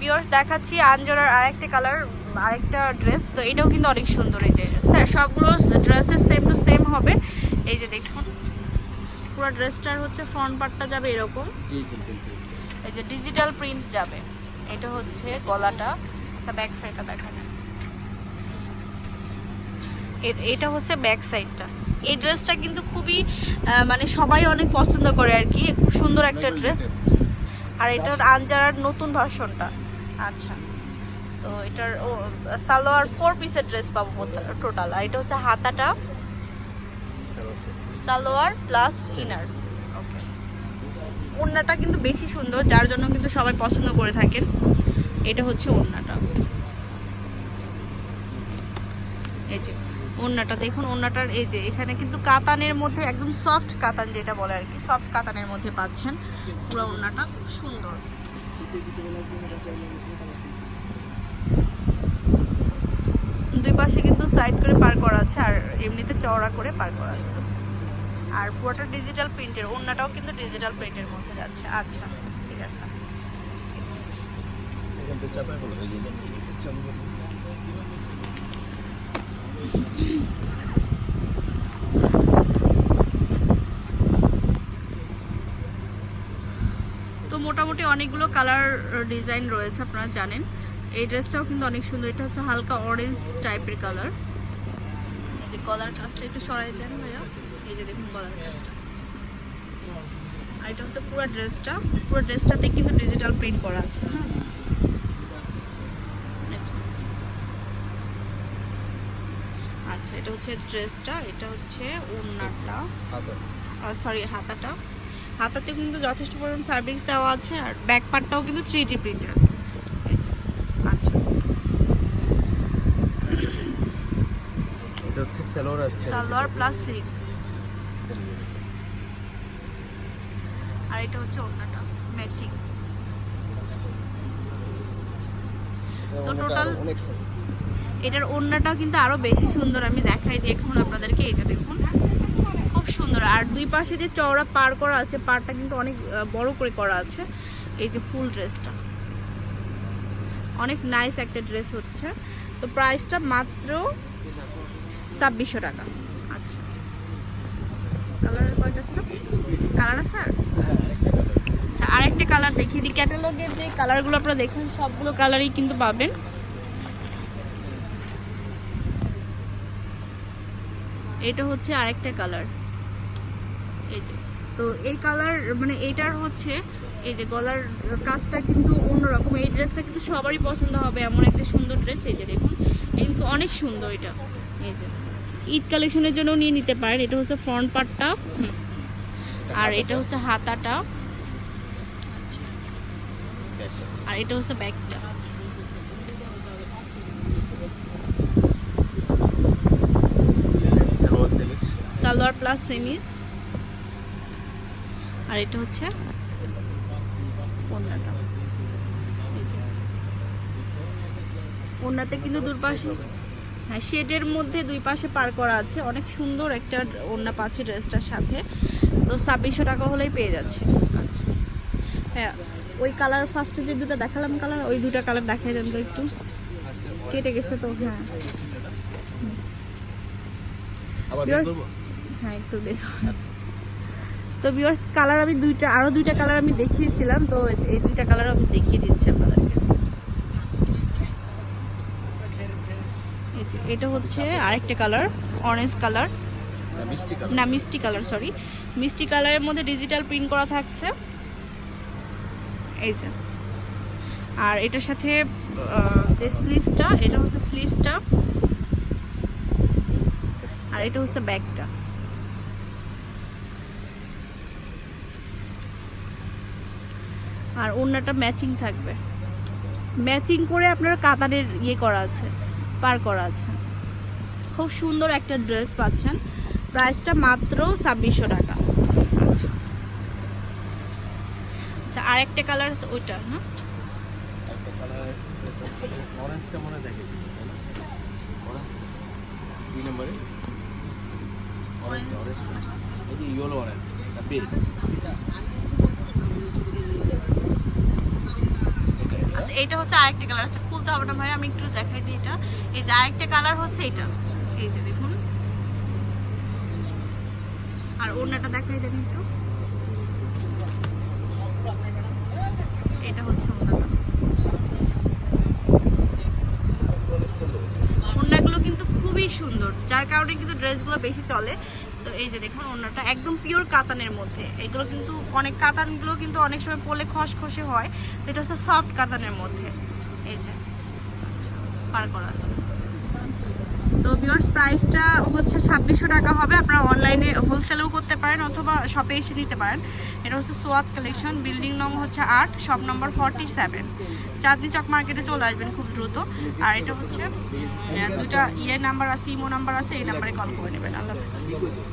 Viewers দেখাচ্ছি আঞ্জনার আরেকটা colour আরেকটা ড্রেস তো এটাও কিন্তু অনেক সুন্দর এই যে। স্যার সবগুলো ড্রেসের সেম টু সেম হবে। এই যে দেখুন পুরো ড্রেসটার হচ্ছে ফ্রন্ট পার্টটা যাবে এরকম। এই যে ডিজিটাল প্রিন্ট যাবে। এটা হচ্ছে গলাটা। আচ্ছা ব্যাক সাইডটা দেখা এ- এটা হচ্ছে ব্যাক সাইডটা এই ড্রেসটা কিন্তু খুবই মানে সবাই অনেক পছন্দ করে আর কি। সুন্দর একটা ড্রেস আর এটার আনজারার নতুন ভার্সনটা আচ্ছা। তো এটার ও, সালোয়ার ফোর পিসের ড্রেস পাবো টোটাল আর এটা হচ্ছে হাতাটা। সালোয়ার প্লাস ইনার ওকে ওড়নাটা কিন্তু বেশি সুন্দর, যার জন্য কিন্তু সবাই পছন্দ করে থাকেন। এটা হচ্ছে ওড়নাটা। এই যে, ওড়নাটা দেখুন, ওড়নাটার এই যে, এখানে কিন্তু কাতানের মধ্যে, একদম সফট কাতান যেটা বলে আর কি সফট কাতানের মধ্যে পাচ্ছেন। পুরো ওড়নাটা খুব সুন্দর। দুই পাশে কিন্তু সাইড করে পার করা আছে আর এমনিতে চওড়া করে পার করা আছে। আর পুরোটা ডিজিটাল প্রিন্টের ওড়নাটাও কিন্তু ডিজিটাল প্রিন্টের মধ্যে যাচ্ছে। আচ্ছা ঠিক আছে। তো মোটামুটি অনেকগুলো কালার ডিজাইন রয়েছে আপনারা জানেন। এই ড্রেসটাও কিন্তু অনেক সুন্দর। এটা হচ্ছে হালকা অরেঞ্জ টাইপের কালার এই যে কলার কাজটা একটু সরাই দেন ভাইয়া। এই যে দেখুন কলার কাজটা আর এটা হচ্ছে পুরো ড্রেসটা পুরো ড্রেসটাতে কিন্তু ডিজিটাল প্রিন্ট করা আছে হ্যাঁ। এই আচ্ছা এটা হচ্ছে ড্রেসটা এটা হচ্ছে ওড়নাটা। সরি হাতাটা। হাতাতে কিন্তু যথেষ্ট পরিমাণ ফ্যাব্রিক্স দেওয়া আছে আর ব্যাক পার্টটাও কিন্তু থ্রি ডি প্রিন্টার আচ্ছা। এটা হচ্ছে আছে সালোয়ার প্লাস স্লিভস আর এটা হচ্ছে ওড়নাটা ম্যাচিং তো সুন্দর। এটার ওড়নাটাও কিন্তু আরও বেশি সুন্দর আমি দেখাই দেখুন আপনাদেরকে এই যে দেখুন। সুন্দর আর দুই পাশে যে চওড়া পার করা আছে পারটা কিন্তু অনেক বড় করে করা আছে। এই যে ফুল ড্রেসটা। অনেক নাইস একটা ড্রেস হচ্ছে। তো প্রাইসটা মাত্র ছাব্বিশশো টাকা। আচ্ছা। কালার আছে? কালার? আচ্ছা ক্যাটালগের যে কালারগুলো সবগুলো কালারই কিন্তু পাবেন। এটা হচ্ছে আরেকটা কালার এই যে। তো এই কালার মানে এইটার হচ্ছে এই যে গলার কাজটা কিন্তু অন্যরকম। এই ড্রেসটা কিন্তু সবারই পছন্দ হবে এমন একটা সুন্দর ড্রেস এই যে দেখুন। কিন্তু অনেক সুন্দর এটা। এই যে। ঈদ কালেকশনের জন্য নিয়ে নিতে পারেন। এটা হচ্ছে ফ্রন্ট পার্টটা আর এটা হচ্ছে হাতাটা। আচ্ছা। আর এটা হচ্ছে ব্যাগটা সালোয়ার প্লাস সেমিস আর এটা হচ্ছে ওড়নাটা। এই ওড়নাতে কিন্তু দুই পাশে হ্যাঁ শেডের মধ্যে দুই পাশে পার করা আছে। অনেক সুন্দর একটা ওড়না পাচ্ছে ড্রেসটার সাথে। তো ছাব্বিশশো টাকা হলেই পেয়ে যাচ্ছে। আচ্ছা। হ্যাঁ ওই কালার ফার্স্টে যে দুটো দেখালাম কালার ওই দুটো কালার দেখাই দেন তো একটু। কেটে গেছে তো হ্যাঁ। হ্যাঁ একটু দেখো। তো ভিউয়ার্স কালার আমি দুইটা আরও দুইটা কালার আমি দেখিয়েছিলাম তো এই দুইটা কালার আমি দেখিয়ে দিচ্ছি আপনাদেরকে। এটা হচ্ছে আরেকটা কালার অরেঞ্জ কালার না মিষ্টি কালার সরি মিষ্টি কালারের মধ্যে ডিজিটাল প্রিন্ট করা থাকছে। এই যে। আর এটার সাথে যে স্লিভসটা এটা হচ্ছে স্লিভসটা আর এটা হচ্ছে ব্যাগটা আর ওড়নাটা ম্যাচিং থাকবে। ম্যাচিং করে আপনার কাতারের ইয়ে করা আছে, পার করা আছে। খুব সুন্দর একটা ড্রেস পাচ্ছেন। প্রাইসটা মাত্র ছাব্বিশশো টাকা। আচ্ছা। আচ্ছা আরেকটা কালার ওইটা, না? দুই নম্বরে? অরেঞ্জ অরেঞ্জ ইয়েলো অরেঞ্জ এটা হচ্ছে আরেকটা কালার আছে। খুলতে হবে না ভাই, আমি একটু দেখাই দিই এটা। এই যে আরেকটা কালার হচ্ছে এটা। এই যে দেখুন। আর ওড়নাটা দেখাই দেন একটু। এটা হচ্ছে ওড়নাটা। ওড়নাগুলো কিন্তু খুবই সুন্দর, যার কারণে কিন্তু ড্রেসগুলো বেশি চলে। তো এই যে দেখুন ওড়নাটা একদম পিওর কাতানের মধ্যে। এগুলো কিন্তু অনেক কাতানগুলো কিন্তু অনেক সময় পরলে খসখসে হয়। তো এটা হচ্ছে সফট কাতানের মধ্যে। এই যে আচ্ছা পার করা আছে। তো ভিউয়ার্স প্রাইসটা হচ্ছে ছাব্বিশশো টাকা হবে। আপনারা অনলাইনে হোলসেলেও করতে পারেন অথবা শপে এসে নিতে পারেন। এটা হচ্ছে সোয়াত কালেকশন বিল্ডিং নং হচ্ছে আট shop number forty seven Chandni Chowk মার্কেটে চলে আসবেন খুব দ্রুত। আর এটা হচ্ছে দুটা ইয়ে নাম্বার আছে ইমো নাম্বার আছে, এই নাম্বারে কল করে নেবেন। আল্লাহ